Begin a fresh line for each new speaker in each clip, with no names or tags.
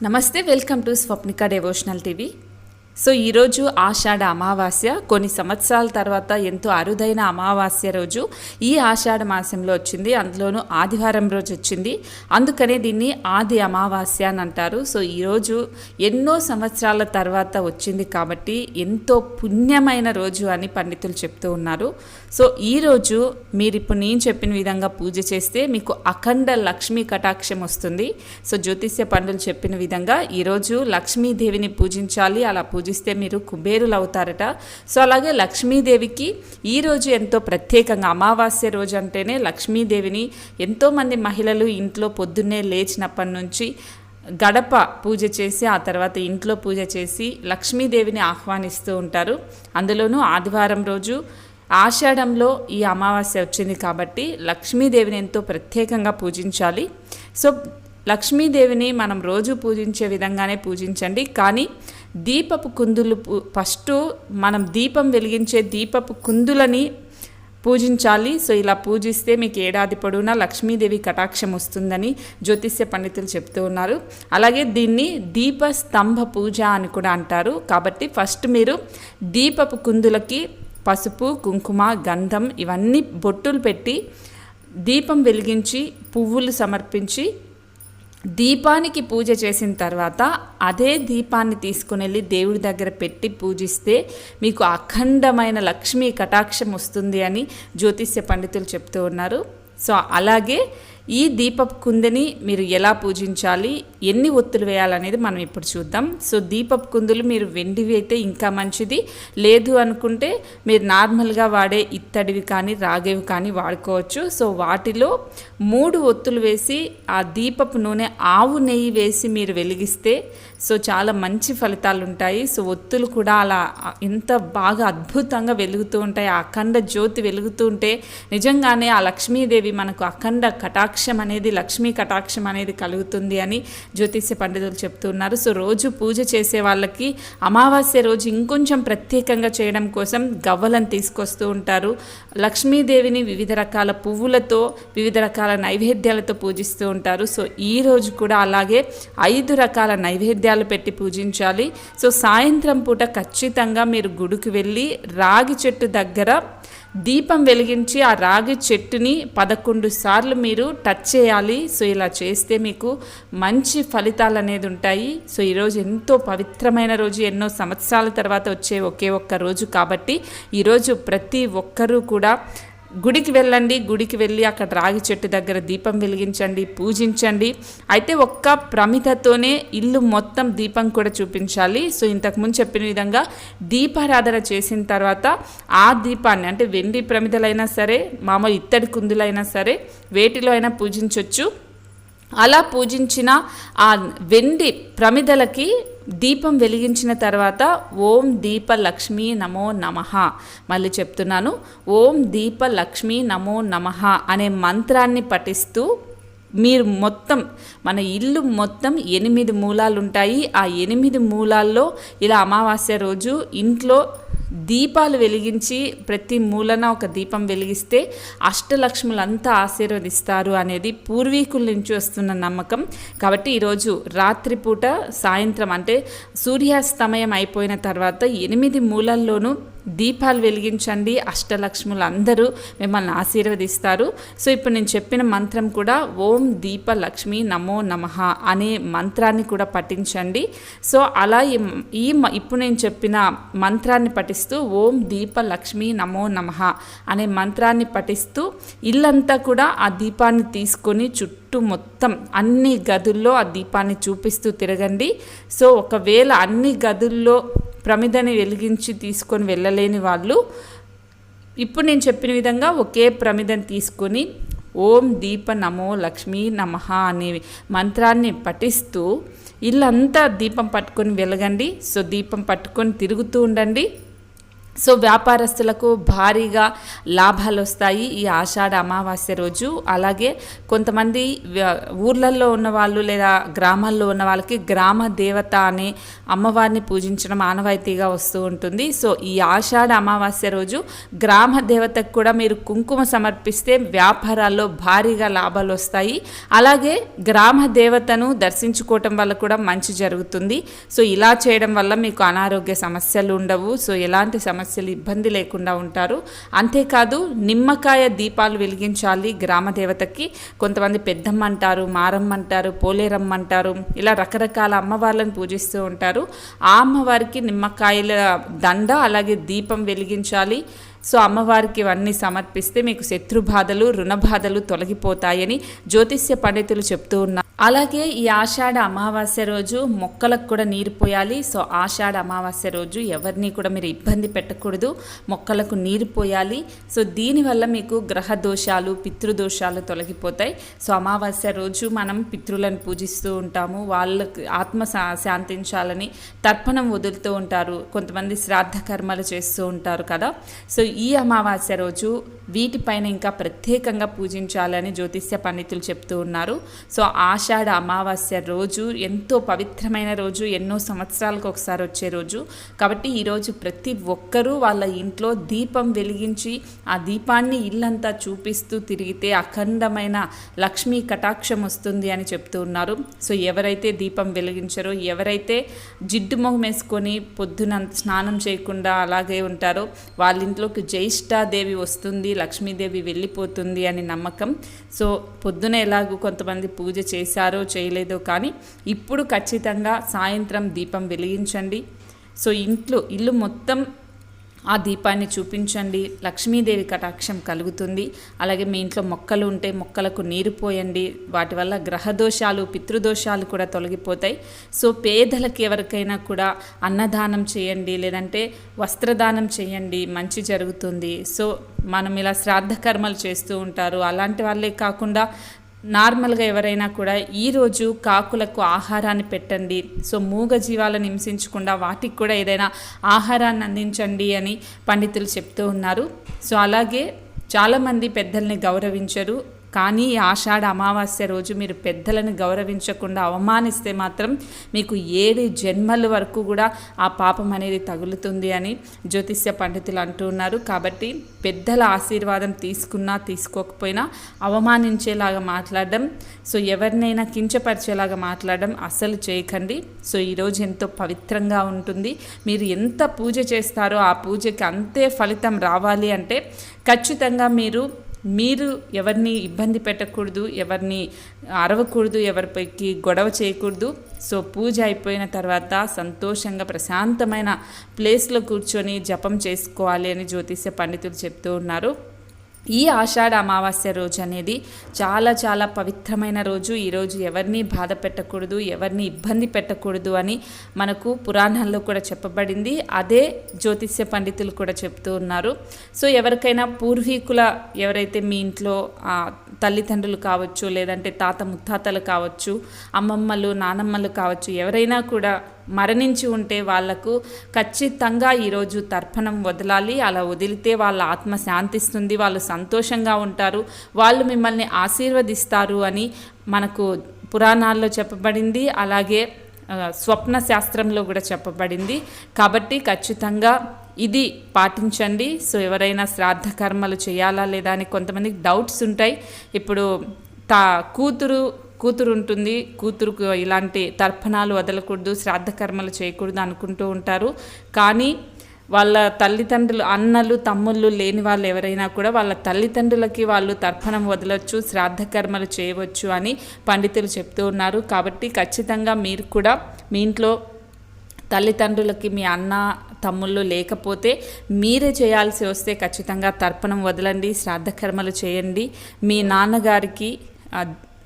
నమస్తే welcome to Swapnika devotional TV so ఈరోజు ఆషాఢ అమావాస్య కొన్ని సంవత్సరాల తర్వాత ఎంతో అరుదైన అమావాస్య రోజు. ఈ ఆషాఢ మాసంలో వచ్చింది అందులోనూ ఆదివారం రోజు వచ్చింది. అందుకనే దీన్ని ఆది అమావాస్య అని అంటారు. సో ఈరోజు ఎన్నో సంవత్సరాల తర్వాత వచ్చింది కాబట్టి ఎంతో పుణ్యమైన రోజు అని పండితులు చెప్తూ ఉన్నారు. సో ఈరోజు మీరు ఇప్పుడు నేను చెప్పిన విధంగా పూజ చేస్తే మీకు అఖండ లక్ష్మీ కటాక్షం వస్తుంది. సో జ్యోతిష్య పండులు చెప్పిన విధంగా ఈరోజు లక్ష్మీదేవిని పూజించాలి అలా పూజ పూజిస్తే మీరు కుబేరులు అవుతారట సో అలాగే లక్ష్మీదేవికి ఈరోజు ఎంతో ప్రత్యేకంగా అమావాస్య రోజు అంటేనే లక్ష్మీదేవిని ఎంతోమంది మహిళలు ఇంట్లో పొద్దున్నే లేచినప్పటి నుంచి గడప పూజ చేసి ఆ తర్వాత ఇంట్లో పూజ చేసి లక్ష్మీదేవిని ఆహ్వానిస్తూ ఉంటారు. అందులోనూ ఆదివారం రోజు ఆషాఢంలో ఈ అమావాస్య వచ్చింది కాబట్టి లక్ష్మీదేవిని ఎంతో ప్రత్యేకంగా పూజించాలి. సో లక్ష్మీదేవిని మనం రోజు పూజించే విధంగానే పూజించండి. కానీ దీపపు కుందులు ఫస్ట్ మనం దీపం వెలిగించే దీపపు కుందులని పూజించాలి. సో ఇలా పూజిస్తే మీకు ఏడాది పొడవునా లక్ష్మీదేవి కటాక్షం వస్తుందని జ్యోతిష్య పండితులు చెప్తూ ఉన్నారు. అలాగే దీన్ని దీప స్తంభ పూజ అని కూడా అంటారు. కాబట్టి ఫస్ట్ మీరు దీపపు కుందులకి పసుపు కుంకుమ గంధం ఇవన్నీ బొట్టులు పెట్టి దీపం వెలిగించి పువ్వులు సమర్పించి దీపానికి పూజ చేసిన తర్వాత అదే దీపాన్ని తీసుకుని వెళ్ళి దేవుడి దగ్గర పెట్టి పూజిస్తే మీకు అఖండమైన లక్ష్మీ కటాక్షం వస్తుంది అని జ్యోతిష్య పండితులు చెప్తూ ఉన్నారు. సో అలాగే ఈ దీపపు కుందని మీరు ఎలా పూజించాలి? ఎన్ని ఒత్తులు వేయాలనేది మనం ఇప్పుడు చూద్దాం. సో దీపపు కుందులు మీరు వెండివి అయితే ఇంకా మంచిది. లేదు అనుకుంటే మీరు నార్మల్గా వాడే ఇత్తడివి కానీ రాగేవి కానీ వాడుకోవచ్చు. సో వాటిలో మూడు ఒత్తులు వేసి ఆ దీపపు నూనె ఆవు నెయ్యి వేసి మీరు వెలిగిస్తే సో చాలా మంచి ఫలితాలు ఉంటాయి సో ఒత్తులు కూడా అలా ఎంత బాగా అద్భుతంగా వెలుగుతూ ఉంటాయి. ఆ అఖండ జ్యోతి వెలుగుతూ ఉంటే నిజంగానే ఆ లక్ష్మీదేవి మనకు అఖండ కటాక్షం అనేది లక్ష్మీ కటాక్షం అనేది కలుగుతుంది అని జ్యోతిష్య పండితులు చెప్తున్నారు సో రోజు పూజ చేసే వాళ్ళకి అమావాస్య రోజు ఇంకొంచెం ప్రత్యేకంగా చేయడం కోసం గవ్వలను తీసుకొస్తూ ఉంటారు. లక్ష్మీదేవిని వివిధ రకాల పువ్వులతో వివిధ రకాల నైవేద్యాలతో పూజిస్తూ ఉంటారు. సో ఈ రోజు కూడా అలాగే ఐదు రకాల నైవేద్యాలు పెట్టి పూజించాలి. సో సాయంత్రం పూట ఖచ్చితంగా మీరు గుడికి వెళ్ళి రాగి చెట్టు దగ్గర దీపం వెలిగించి ఆ రాగి చెట్టుని పదకొండు సార్లు మీరు టచ్ చేయాలి. సో ఇలా చేస్తే మీకు మంచి ఫలితాలు అనేది ఉంటాయి. సో ఈరోజు ఎంతో పవిత్రమైన రోజు. ఎన్నో సంవత్సరాల తర్వాత వచ్చే ఒకే ఒక్క రోజు కాబట్టి ఈరోజు ప్రతి ఒక్కరూ కూడా గుడికి వెళ్ళండి గుడికి వెళ్ళి అక్కడ రాగి చెట్టు దగ్గర దీపం వెలిగించండి పూజించండి. అయితే ఒక్క ప్రమిదతోనే ఇల్లు మొత్తం దీపం కూడా చూపించాలి. సో ఇంతకుముందు చెప్పిన విధంగా దీపారాధన చేసిన తర్వాత ఆ దీపాన్ని అంటే వెండి ప్రమిదలైనా సరే మామూలు ఇత్తడి కుందులైనా సరే వేటిలో అయినా పూజించవచ్చు అలా పూజించిన ఆ వెండి ప్రమిదలకి దీపం వెలిగించిన తర్వాత ఓం దీప లక్ష్మీ నమో నమః. మళ్ళీ చెప్తున్నాను ఓం దీప లక్ష్మీ నమో నమః అనే మంత్రాన్ని పఠిస్తూ మీరు మొత్తం మన ఇల్లు మొత్తం ఎనిమిది మూలాలు ఉంటాయి ఆ ఎనిమిది మూలాల్లో ఇలా అమావాస్య రోజు ఇంట్లో దీపాలు వెలిగించి ప్రతి మూలన ఒక దీపం వెలిగిస్తే అష్టలక్ష్ములంతా ఆశీర్వదిస్తారు అనేది పూర్వీకుల నుంచి వస్తున్న నమ్మకం. కాబట్టి ఈరోజు రాత్రిపూట సాయంత్రం అంటే సూర్యాస్తమయం అయిపోయిన తర్వాత ఎనిమిది మూలల్లోనూ దీపాలు వెలిగించండి అష్టలక్ష్ములు అందరూ మిమ్మల్ని ఆశీర్వదిస్తారు. సో ఇప్పుడు నేను చెప్పిన మంత్రం కూడా ఓం దీప లక్ష్మి నమో నమః అనే మంత్రాన్ని కూడా పఠించండి. సో అలా ఈ మ- ఇప్పుడు నేను చెప్పిన మంత్రాన్ని పఠిస్తూ ఓం దీప లక్ష్మి నమో నమః అనే మంత్రాన్ని పఠిస్తూ ఇల్లంతా కూడా ఆ దీపాన్ని తీసుకొని చుట్టూ మొత్తం అన్ని గదుల్లో ఆ దీపాన్ని చూపిస్తూ తిరగండి. సో ఒకవేళ అన్ని గదుల్లో ప్రమిదని వెలిగించి తీసుకొని వెళ్ళలేని వాళ్ళు ఇప్పుడు నేను చెప్పిన విధంగా ఒకే ప్రమిదని తీసుకొని ఓం దీప నమో లక్ష్మీ నమః అనే మంత్రాన్ని పఠిస్తూ ఇల్లంతా దీపం పట్టుకొని వెలగండి సో దీపం పట్టుకొని తిరుగుతూ ఉండండి. సో వ్యాపారస్తులకు భారీగా లాభాలు వస్తాయి ఈ ఆషాఢ అమావాస్య రోజు. అలాగే కొంతమంది ఊర్లలో ఊర్లల్లో ఉన్న వాళ్ళు లేదా గ్రామాల్లో ఉన్న వాళ్ళకి గ్రామ దేవత అనే అమ్మవారిని పూజించడం ఆనవాయితీగా వస్తూ ఉంటుంది. సో ఈ ఆషాఢ అమావాస్య రోజు గ్రామ దేవతకు కూడా మీరు కుంకుమ సమర్పిస్తే వ్యాపారాల్లో భారీగా లాభాలు వస్తాయి అలాగే గ్రామ దేవతను దర్శించుకోవటం వల్ల కూడా మంచి జరుగుతుంది. సో ఇలా చేయడం వల్ల మీకు అనారోగ్య సమస్యలు ఉండవు సో ఎలాంటి సమస్య సమస్యలు ఇబ్బంది లేకుండా ఉంటారు. అంతేకాదు నిమ్మకాయ దీపాలు వెలిగించాలి గ్రామ దేవతకి. కొంతమంది పెద్దమ్మ అంటారు మారమ్మ అంటారు పోలేరమ్మ అంటారు ఇలా రకరకాల అమ్మవార్లను పూజిస్తూ ఉంటారు. ఆ అమ్మవారికి నిమ్మకాయల దండ అలాగే దీపం వెలిగించాలి. సో అమ్మవారికి ఇవన్నీ సమర్పిస్తే మీకు శత్రు బాధలు రుణ బాధలు తొలగిపోతాయని జ్యోతిష్య పండితులు చెప్తూ ఉన్నారు. అలాగే ఈ ఆషాఢ అమావాస్య రోజు మొక్కలకు కూడా నీరు పోయాలి. సో ఆషాఢ అమావాస్య రోజు ఎవరిని కూడా మీరు ఇబ్బంది పెట్టకూడదు. మొక్కలకు నీరు పోయాలి. సో దీనివల్ల మీకు గ్రహ దోషాలు పితృదోషాలు తొలగిపోతాయి. సో అమావాస్య రోజు మనం పితృలను పూజిస్తూ ఉంటాము. వాళ్ళకి ఆత్మ శాంతించాలని తర్పణం వదులుతూ ఉంటారు. కొంతమంది శ్రాద్ధ కర్మలు చేస్తూ ఉంటారు కదా. సో ఈ అమావాస్య రోజు వీటిపైన ఇంకా ప్రత్యేకంగా పూజించాలని జ్యోతిష్య పండితులు చెప్తూ ఉన్నారు. సో ఆషాఢ అమావాస్య రోజు ఎంతో పవిత్రమైన రోజు ఎన్నో సంవత్సరాలకు ఒకసారి వచ్చే రోజు. కాబట్టి ఈరోజు ప్రతి ఒక్కరూ వాళ్ళ ఇంట్లో దీపం వెలిగించి ఆ దీపాన్ని ఇల్లంతా చూపిస్తూ తిరిగితే అఖండమైన లక్ష్మీ కటాక్షం వస్తుంది అని చెప్తూ ఉన్నారు. సో ఎవరైతే దీపం వెలిగించారో ఎవరైతే జిడ్డు మొహం వేసుకొని పొద్దున స్నానం చేయకుండా అలాగే ఉంటారో వాళ్ళ ఇంట్లోకి జ్యేష్ఠాదేవి వస్తుంది లక్ష్మీదేవి వెళ్ళిపోతుంది అని నమ్మకం. సో పొద్దున ఎలాగో కొంతమంది పూజ చేశారో చేయలేదో కానీ ఇప్పుడు ఖచ్చితంగా సాయంత్రం దీపం వెలిగించండి. సో ఇంట్లో ఇల్లు మొత్తం ఆ దీపాన్ని చూపించండి. లక్ష్మీదేవి కటాక్షం కలుగుతుంది. అలాగే మీ ఇంట్లో మొక్కలు ఉంటే మొక్కలకు నీరు పోయండి. వాటి వల్ల గ్రహదోషాలు పితృదోషాలు కూడా తొలగిపోతాయి. సో పేదలకు ఎవరికైనా కూడా అన్నదానం చేయండి. లేదంటే వస్త్రదానం చేయండి. మంచి జరుగుతుంది. సో మనం ఇలా శ్రాద్ధ కర్మలు చేస్తూ ఉంటారు. అలాంటి వాళ్ళే కాకుండా నార్మల్గా ఎవరైనా కూడా ఈరోజు కాకులకు ఆహారాన్ని పెట్టండి. సో మూగ జీవాలను హింసించకుండా వాటికి కూడా ఏదైనా ఆహారాన్ని అందించండి అని పండితులు చెప్తూ ఉన్నారు. సో అలాగే చాలామంది పెద్దల్ని గౌరవించరు. కానీ ఆషాఢ అమావాస్య రోజు మీరు పెద్దలను గౌరవించకుండా అవమానిస్తే మాత్రం మీకు ఏడు జన్మల వరకు కూడా ఆ పాపం అనేది తగులుతుంది అని జ్యోతిష్య పండితులు అంటూ ఉన్నారు. కాబట్టి పెద్దల ఆశీర్వాదం తీసుకున్నా తీసుకోకపోయినా అవమానించేలాగా మాట్లాడడం సో ఎవరినైనా కించపరిచేలాగా మాట్లాడడం అస్సలు చేయకండి. సో ఈరోజు ఎంతో పవిత్రంగా ఉంటుంది. మీరు ఎంత పూజ చేస్తారో ఆ పూజకి అంతే ఫలితం రావాలి అంటే ఖచ్చితంగా మీరు మీరు ఎవరిని ఇబ్బంది పెట్టకూడదు ఎవరిని అరవకూడదు ఎవరిపైకి గొడవ చేయకూడదు. సో పూజ అయిపోయిన తర్వాత సంతోషంగా ప్రశాంతమైన ప్లేస్లో కూర్చొని జపం చేసుకోవాలి అని జ్యోతిష్య పండితులు చెప్తూ ఉన్నారు. ఈ ఆషాఢ అమావాస్య రోజు అనేది చాలా చాలా పవిత్రమైన రోజు. ఈరోజు ఎవరిని బాధ పెట్టకూడదు ఎవరిని ఇబ్బంది పెట్టకూడదు అని మనకు పురాణాల్లో కూడా చెప్పబడింది. అదే జ్యోతిష్య పండితులు కూడా చెప్తూ ఉన్నారు. సో ఎవరికైనా పూర్వీకుల ఎవరైతే మీ ఇంట్లో తల్లిదండ్రులు కావచ్చు లేదంటే తాత ముత్తాతలు కావచ్చు అమ్మమ్మలు నానమ్మలు కావచ్చు ఎవరైనా కూడా మరణించి ఉంటే వాళ్ళకు ఖచ్చితంగా ఈరోజు తర్పణం వదలాలి. అలా వదిలితే వాళ్ళ ఆత్మ శాంతిస్తుంది వాళ్ళు సంతోషంగా ఉంటారు వాళ్ళు మిమ్మల్ని ఆశీర్వదిస్తారు అని మనకు పురాణాల్లో చెప్పబడింది. అలాగే స్వప్న శాస్త్రంలో కూడా చెప్పబడింది. కాబట్టి ఖచ్చితంగా ఇది పాటించండి. సో ఎవరైనా శ్రాద్ధ కర్మలు చేయాలా లేదా అని కొంతమందికి డౌట్స్ ఉంటాయి. ఇప్పుడు తా కూతురు కూతురు ఉంటుంది కూతురుకు ఇలాంటి తర్పణాలు వదలకూడదు శ్రాద్ధ కర్మలు చేయకూడదు అనుకుంటూ ఉంటారు. కానీ వాళ్ళ తల్లిదండ్రులు అన్నలు తమ్ముళ్ళు లేని వాళ్ళు ఎవరైనా కూడా వాళ్ళ తల్లిదండ్రులకి వాళ్ళు తర్పణం వదలొచ్చు శ్రాద్ధ కర్మలు చేయవచ్చు అని పండితులు చెప్తూ ఉన్నారు. కాబట్టి ఖచ్చితంగా మీరు కూడా మీ ఇంట్లో తల్లిదండ్రులకి మీ అన్న తమ్ముళ్ళు లేకపోతే మీరే చేయాల్సి వస్తే ఖచ్చితంగా తర్పణం వదలండి శ్రాద్ధ కర్మలు చేయండి. మీ నాన్నగారికి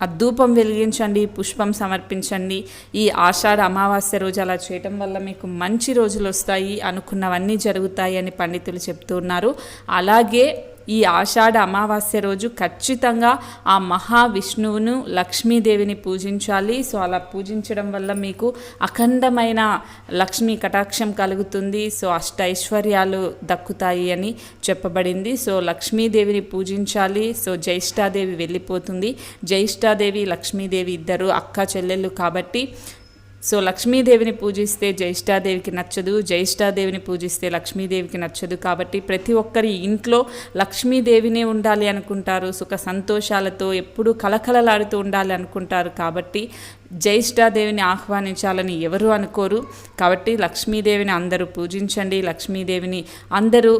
ఆ, ధూపం వెలిగించండి పుష్పం సమర్పించండి. ఈ ఆషాఢ అమావాస్య రోజు అలా చేయటం వల్ల మీకు మంచి రోజులు వస్తాయి అనుకున్నవన్నీ జరుగుతాయి అని పండితులు చెప్తున్నారు అలాగే ఈ ఆషాఢ అమావాస్య రోజు ఖచ్చితంగా ఆ మహావిష్ణువును లక్ష్మీదేవిని పూజించాలి. సో అలా పూజించడం వల్ల మీకు అఖండమైన లక్ష్మీ కటాక్షం కలుగుతుంది. సో అష్టైశ్వర్యాలు దక్కుతాయి అని చెప్పబడింది. సో లక్ష్మీదేవిని పూజించాలి. సో జ్యేష్ఠాదేవి వెళ్ళిపోతుంది. జ్యేష్ఠాదేవి లక్ష్మీదేవి ఇద్దరు అక్క చెల్లెళ్ళు కాబట్టి సో లక్ష్మీదేవిని పూజిస్తే జ్యేష్ఠాదేవికి నచ్చదు జ్యేష్ఠాదేవిని పూజిస్తే లక్ష్మీదేవికి నచ్చదు కాబట్టి ప్రతి ఒక్కరి ఇంట్లో లక్ష్మీదేవినే ఉండాలి అనుకుంటారు సుఖ సంతోషాలతో ఎప్పుడూ కలకలలాడుతూ ఉండాలి అనుకుంటారు కాబట్టి జ్యేష్ఠాదేవిని ఆహ్వానించాలని ఎవరు అనుకోరు కాబట్టి లక్ష్మీదేవిని అందరూ పూజించండి లక్ష్మీదేవిని అందరూ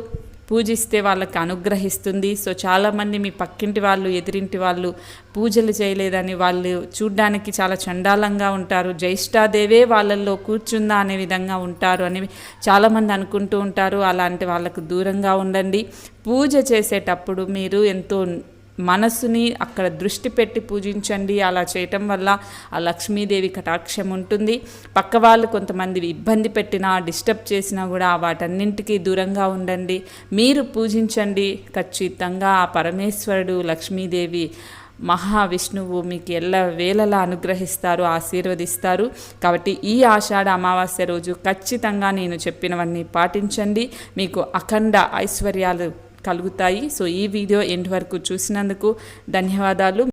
పూజిస్తే వాళ్ళకి అనుగ్రహిస్తుంది. సో చాలామంది మీ పక్కింటి వాళ్ళు ఎదిరింటి వాళ్ళు పూజలు చేయలేదని వాళ్ళు చూడ్డానికి చాలా చండాలంగా ఉంటారు. జ్యేష్ఠాదేవే వాళ్ళల్లో కూర్చుందా అనే విధంగా ఉంటారు అని చాలామంది అనుకుంటూ ఉంటారు. అలాంటి వాళ్ళకు దూరంగా ఉండండి. పూజ చేసేటప్పుడు మీరు ఎంతో మనసుని అక్కడ దృష్టి పెట్టి పూజించండి. అలా చేయటం వల్ల ఆ లక్ష్మీదేవి కటాక్షం ఉంటుంది. పక్క వాళ్ళు కొంతమంది ఇబ్బంది పెట్టినా డిస్టర్బ్ చేసినా కూడా వాటన్నింటికి దూరంగా ఉండండి. మీరు పూజించండి. ఖచ్చితంగా ఆ పరమేశ్వరుడు లక్ష్మీదేవి మహావిష్ణువు మీకు ఎల్ల వేళలా అనుగ్రహిస్తారు ఆశీర్వదిస్తారు. కాబట్టి ఈ ఆషాఢ అమావాస్య రోజు ఖచ్చితంగా నేను చెప్పినవన్నీ పాటించండి. మీకు అఖండ ఐశ్వర్యాలు కలుగుతాయి. సో ఈ వీడియో ఎండ్ వరకు చూసినందుకు ధన్యవాదాలు.